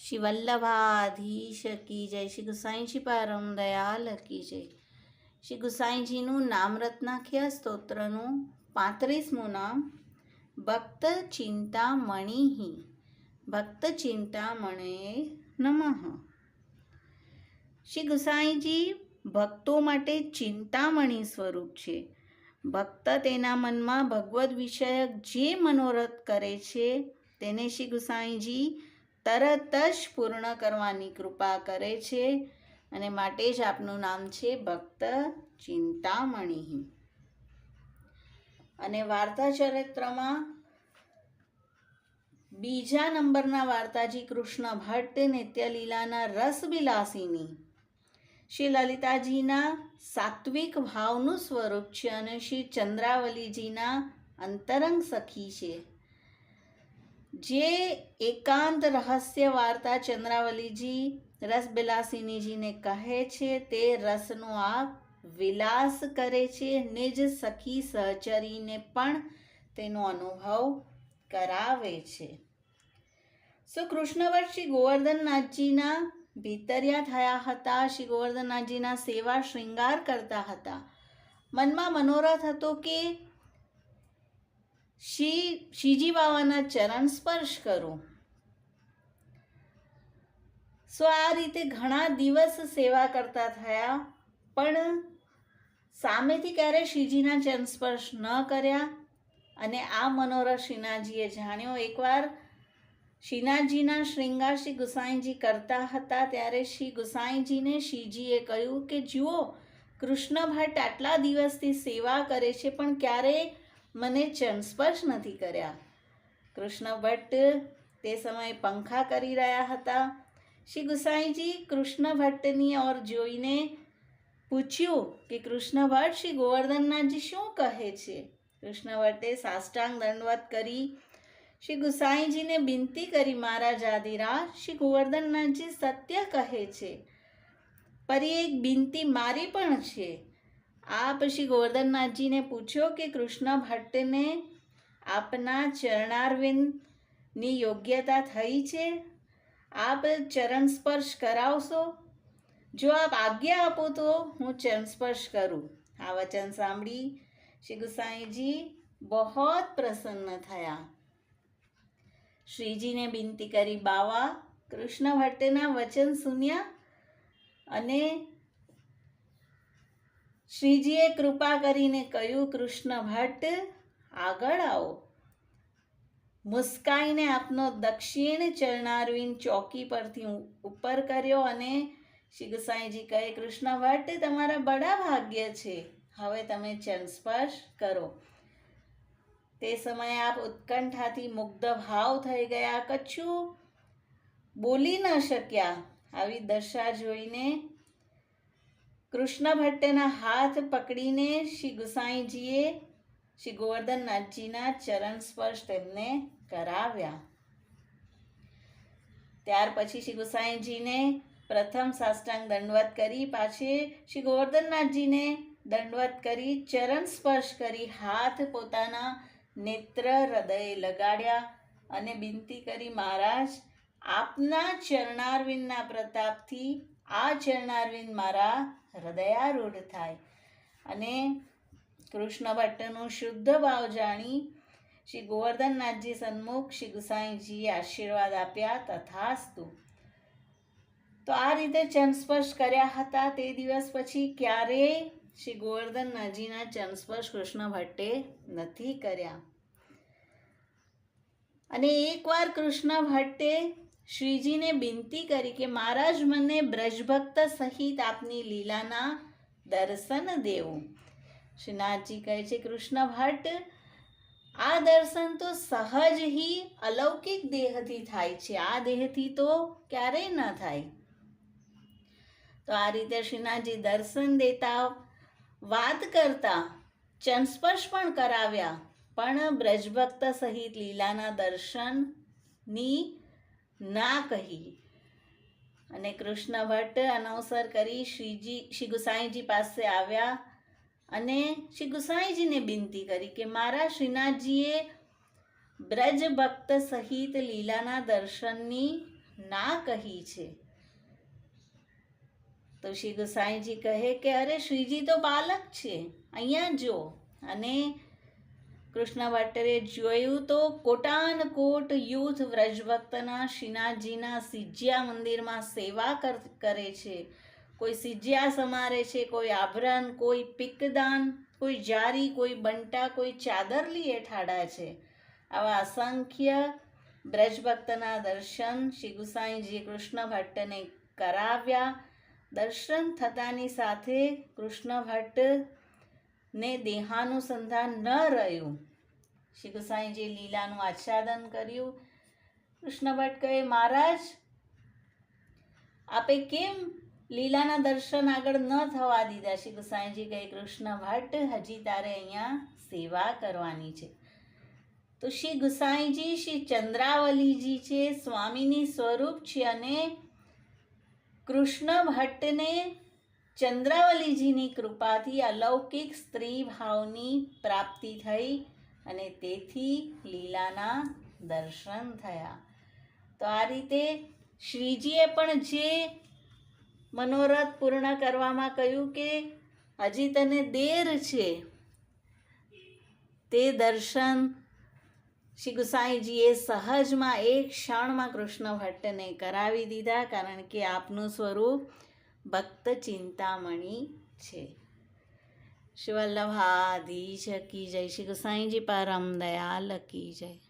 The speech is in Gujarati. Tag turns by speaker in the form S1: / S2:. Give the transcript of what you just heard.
S1: શ્રી વલ્લભાધીશ કી જય. શ્રી ગુસાઈજી પરમ દયાલ કી જય. શ્રી ગુસાઈજીનું નામ રત્નાખ્યા સ્તોત્રનું પાંત્રીસમું નામ ભક્ત ચિંતામણી ભક્ત ચિંતામણે નમઃ. શ્રી ગુસાઈજી ભક્તો માટે ચિંતામણી સ્વરૂપ છે. ભક્ત તેના મનમાં ભગવદ્ વિષયક જે મનોરથ કરે છે, તેને શ્રી ગુસાઈજી તરત જ પૂર્ણ કરવાની કૃપા કરે છે અને માટે જ આપનું નામ છે ભક્ત ચિંતામણી. અને વાર્તા ચરિત્રમાં બીજા નંબરના વાર્તાજી કૃષ્ણ ભટ્ટ, નિત્યલીલાના રસબિલાસીની શ્રી લલિતાજીના સાત્વિક ભાવનું સ્વરૂપ છે અને શ્રી ચંદ્રાવલીજીના અંતરંગ સખી છે. જે એકાંત રહસ્ય વાર્તા ચંદ્રાવલીજી રસબિલાસિનીજીને કહે છે, તે રસનો આ વિલાસ કરે છે, નિજ સખી સહચરીને પણ તેનો અનુભવ કરાવે છે. સો કૃષ્ણવટ શ્રી ગોવર્ધનનાથજીના ભીતરિયા થયા હતા, શ્રી ગોવર્ધનનાથજીના સેવા શૃંગાર કરતા હતા. મનમાં મનોરથ હતો કે શ્રી શ્રીજી બાવાના ચરણ સ્પર્શ કરો. સો આ રીતે ઘણા દિવસ સેવા કરતા થયા, પણ સામેથી ક્યારે શ્રીજીના ચરણ સ્પર્શ ન કર્યા અને આ મનોરથ શ્રીનાથજીએ જાણ્યો. એકવાર શ્રીનાથજીના શૃંગાર શ્રી ગુસાઈજી કરતા હતા ત્યારે શ્રી ગુસાઈજીને શ્રીજીએ કહ્યું કે, જુઓ, કૃષ્ણ ભટ્ટ આટલા દિવસથી સેવા કરે છે, પણ ક્યારેય મને ચરણ સ્પર્શ નથી કર્યા. કૃષ્ણ ભટ્ટ તે સમયે પંખા કરી રહ્યા હતા. શ્રી ગુસાઈજી કૃષ્ણ ભટ્ટની ઓર જોઈને પૂછ્યું કે કૃષ્ણ ભટ્ટ શ્રી ગોવર્ધનનાથજી શું કહે છે? કૃષ્ણ ભટ્ટે સાષ્ટાંગ દંડવત કરી શ્રી ગુસાઈજીને બિનતી કરી, મહારાજ જાદીરા શ્રી ગોવર્ધનનાથજી સત્ય કહે છે. પરી એક બિનતી મારી પણ છે. આપ શ્રી ગોવર્ધનનાથજીને પૂછ્યો કે કૃષ્ણ ભટ્ટને આપના ચરણારવિંદની યોગ્યતા થઈ છે? આપ ચરણ સ્પર્શ કરાવશો? જો આપ આજ્ઞા આપો તો હું ચરણ સ્પર્શ કરું. આ વચન સાંભળી શ્રી ગુસાઈજી બહોત પ્રસન્ન થયા. શ્રીજીને બિનતી કરી બાવા, કૃષ્ણ ભટ્ટના વચન સુન્યા અને શ્રીજીએ કૃપા કરીને કહ્યું, કૃષ્ણ ભટ્ટ, આગળ આવો. મુસ્કાઈને આપનો દક્ષિણ ચરણારવિંદ ચોકી પરથી ઉપર કર્યો અને શ્રી ગુસાઈજી કહે, કૃષ્ણ ભટ્ટ, તમારા બડા ભાગ્ય છે. હવે તમે ચરણસ્પર્શ કરો. તે સમયે આપ ઉત્કંઠાથી મુગ્ધ ભાવ થઈ ગયા. કચ્છું બોલી ન શક્યા. આવી દશા જોઈને કૃષ્ણ ભટ્ટના હાથ પકડીને શ્રી ગુસાઈજીએ શ્રી ગોવર્ધનનાથજીના ચરણ સ્પર્શ તેમને કરાવ્યા. ત્યાર પછી શ્રી ગુસાઈજીને પ્રથમ સાષ્ટાંગ દંડવત કરી, પાછી શ્રી ગોવર્ધનનાથજીને દંડવત કરી, ચરણ સ્પર્શ કરી, હાથ પોતાના નેત્ર હૃદય લગાડ્યા અને બિનતી કરી મહારાજ આપના ચરણારવિંદના પ્રતાપથી આ ચરણારવિંદ મારા હૃદયારૂઢ થાય. અને કૃષ્ણ ભટ્ટનું શુદ્ધ ભાવ જાણી શ્રી ગોવર્ધનનાથજી સન્મુખ શ્રી ગુસાઈજીએ આશીર્વાદ આપ્યા તથાસ્તુ. તો આ રીતે ચરણ સ્પર્શ કર્યા હતા તે દિવસ પછી ક્યારેય શ્રી ગોવર્ધનનાથજીના ચરણ કૃષ્ણ ભટ્ટે નથી કર્યા. અને એકવાર કૃષ્ણ ભટ્ટે શ્રીજીને બિનતી કરી કે મહારાજ મને બ્રજભક્ત સહિત આપની લીલાના દર્શન દેવું. શ્રીનાથજી કહે છે, કૃષ્ણ ભટ્ટ, આ દર્શન તો સહજ હી અલૌકિક દેહથી થાય છે. આ દેહથી તો ક્યારેય ન થાય. તો આ રીતે શ્રીનાથજી દર્શન દેતા, વાત કરતા ચંસ્પર્શ પણ કરાવ્યા. પણ બ્રજભક્ત સહિત લીલાના દર્શનની ના કહી. અને કૃષ્ણ ભટ્ટ અનવસર કરી શ્રીજી, શ્રી ગુસાઈજી પાસે આવ્યા અને શ્રી ગુસાઈજીને બિનતી કરી કે મારા શ્રીનાથજીએ બ્રજ ભક્ત સહિત લીલાના દર્શનની ના કહી છે. તો શ્રી ગુસાઈજી કહે કે અરે શ્રીજી તો બાલક છે, અહીંયા જો. અને કૃષ્ણ ભટ્ટરે જોયું તો કોટાનકોટ યુથ વ્રજભક્તના શ્રીનાથજીના સિજ્યા મંદિરમાં સેવા કર- છે. કોઈ સિજ્યા સમારે છે, કોઈ આભરણ, કોઈ પિકદાન કોઈ જારી, કોઈ બંટા, કોઈ ચાદર લીએ ઠાડા છે. આવા અસંખ્ય બ્રજભક્તના દર્શન શ્રી ગુસાઈજી કૃષ્ણ ભટ્ટને કરાવ્યા. દર્શન થતાની સાથે કૃષ્ણ ભટ્ટ ને દેહાનુસંધાન ન રહ્યું. શ્રી ગુસાઈજી લીલાનું આચ્છાદન કર્યું. કૃષ્ણ ભટ્ટ કહે, મહારાજ, આપે કેમ લીલાના દર્શન આગળ ન થવા દીધા? શ્રી ગોસાઈજી કહે, કૃષ્ણ ભટ્ટ, હજી તારે અહીંયા સેવા કરવાની છે. તો શ્રી ગુસાઈજી, શ્રી ચંદ્રાવલીજી છે, સ્વામીની સ્વરૂપ છે અને કૃષ્ણ ભટ્ટને ચંદ્રાવલીજીની કૃપાથી અલૌકિક સ્ત્રી ભાવની પ્રાપ્તિ થઈ અને તેથી લીલાના દર્શન થયા. તો આ રીતે શ્રીજીએ પણ જે મનોરથ પૂર્ણ કરવામાં કહ્યું કે હજી તને દેર છે, તે દર્શન શ્રી ગુસાઈજીએ સહજમાં એક ક્ષણમાં કૃષ્ણ ભટ્ટને કરાવી દીધા કારણ કે આપનું સ્વરૂપ ભક્ત ચિંતામણી છે. શિવલ્લભાધીશ કી જય શ્રી ગુસાઈજી પરમ દયાલ કી જય.